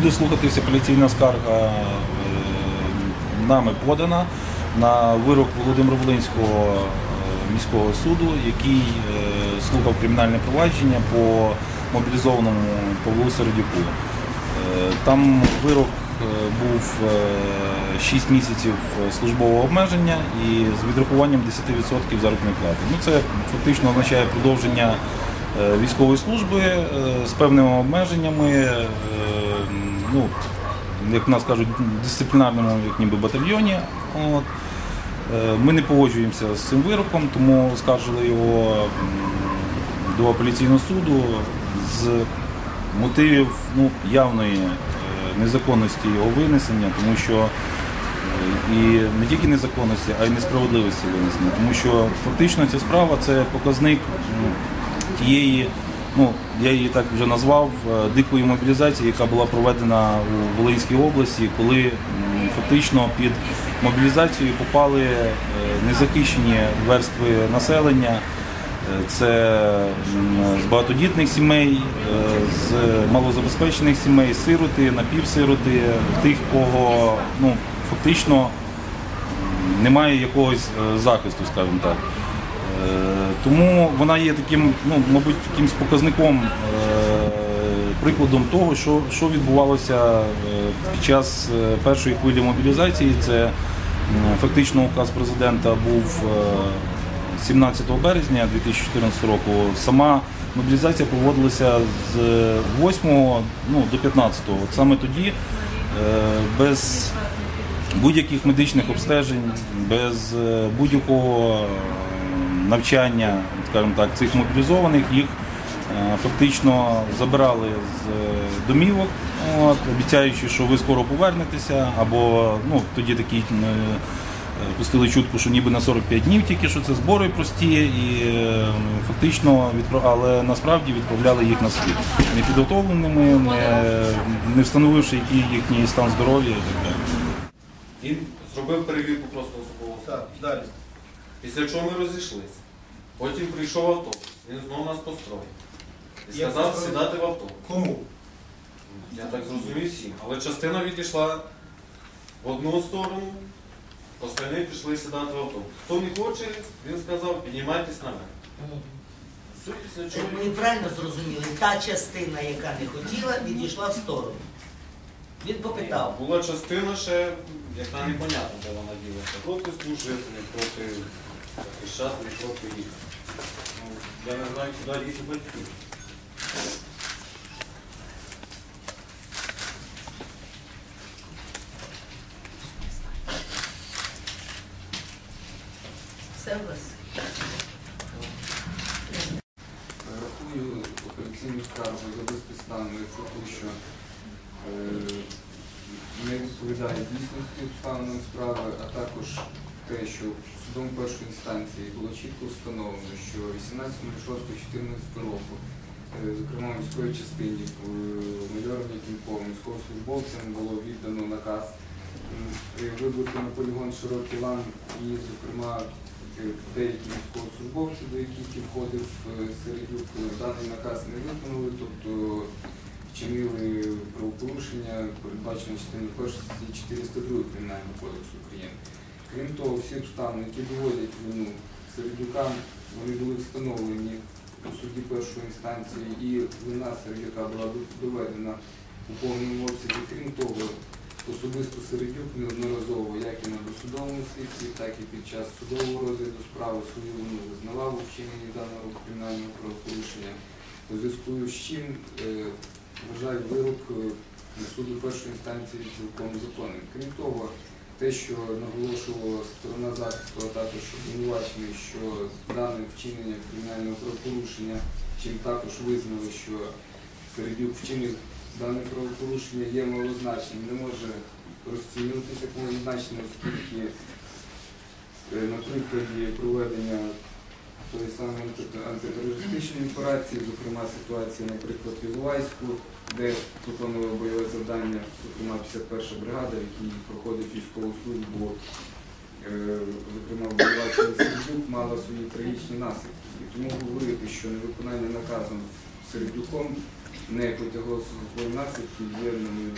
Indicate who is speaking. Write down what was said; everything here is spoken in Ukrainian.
Speaker 1: буде слухатися апеляційна скарга е, нами подана на вирок Володимира Волинського е, міського суду, який е, слухав кримінальне провадження по мобілізованому Павлу Середюку. Там вирок був 6 місяців службового обмеження і з відрахуванням 10% заробітної плати. Ну, це фактично означає продовження військової служби з певними обмеженнями. Ну, як нас кажуть, дисциплінарному як ніби батальйоні. От. Е, Ми не погоджуємося з цим вироком, тому оскаржили його до апеляційного суду з мотивів ну, явної е, незаконності його винесення, тому що е, і не тільки незаконності, а й несправедливості винесення. Тому що фактично ця справа це показник тієї, ну я її так вже назвав, е, дикої мобілізації, яка була проведена у Волинській області, коли фактично під мобілізацію попали е, незахищені верстви населення. Е, Це з багатодітних сімей, з малозабезпечених сімей, сироти, напівсироти, тих, кого ну, фактично немає якогось захисту, скажімо так. Е, Тому вона є таким, ну, мабуть, якимсь показником, е, прикладом того, що, що відбувалося е, під час першої хвилі мобілізації. Це фактично указ президента був е, 17 березня 2014 року. Сама мобілізація проводилася з 8 ну, до 15. От саме тоді без будь-яких медичних обстежень, без будь-якого навчання, скажімо так, цих мобілізованих, їх е, фактично забирали з е, домівок, от, обіцяючи, що ви скоро повернетеся, або ну, тоді такі е, пустили чутку, що ніби на 45 днів тільки що це збори прості, і фактично але насправді відправляли їх на світ непідготовленими, не, не встановивши, який їхній стан здоров'я і так далі.
Speaker 2: Він зробив перевірку просто особового
Speaker 3: Так, далі.
Speaker 2: Після чого ми розійшлися. Потім прийшов автобус. Він знову нас построїв. І сказав
Speaker 3: построїв?
Speaker 2: сідати в автобус.
Speaker 3: Кому?
Speaker 2: Я так зрозумів всім. Але частина відійшла в одну сторону, остальні пішли сідати в автобус. Хто не хоче, він сказав, піднімайтесь. Все, після чого
Speaker 4: Ми правильно зрозуміли, та частина, яка не хотіла, відійшла в сторону. Він попитав.
Speaker 2: була частина ще, яка непонятна, де вона ділася. Проти служителів, проти захищателів, проти їх. Ну, я не знаю, куди діти батьків.
Speaker 4: Все у вас.
Speaker 5: Рахую операційну скаргу за безпідставною про те, що е, не відповідає дійсності обставинам справи, а також те, що судом першої інстанції було чітко встановлено, що 18.06.14 року, е, зокрема в міської частині е, майором Якимковим, військовослужбовцям було віддано наказ м, вибути на полігон широкий лан і, зокрема, е, деякі військовослужбовці, до яких і входив Середюк, даний наказ не виконали, тобто вчинили правопорушення, передбачено частиною 1 статті 402 Кримінального кодексу України. Крім того, всі обставини, які доводять вину Середюка, вони були встановлені у суді першої інстанції, і вина Середюка була доведена у повному обсязі. Крім того, особисто Середюк неодноразово, як і на досудовому слідстві, так і під час судового розгляду справи свою вину визнавав у вчиненні даного кримінального правопорушення, у зв'язку з чим е, вважаю вирок е, суду першої інстанції цілком законним. Крім того, те, що наголошувала сторона захисту, а також обвинувачений, що дане вчинення кримінального правопорушення, чим також визнали, що Середюк вчинив дане правопорушення є малозначним, не може розцінюватися малозначним, оскільки е, на прикладі проведення тої самої антитерористичної операції, зокрема ситуації, наприклад, в Іловайську, де виконували бойове завдання, зокрема 51 бригада, який проходить військову службу, е, зокрема обвинувачений Сердюк, мала свої трагічні наслідки. І тому говорити, що невиконання наказом Сердюком не потягло свої наслідки, є, на мою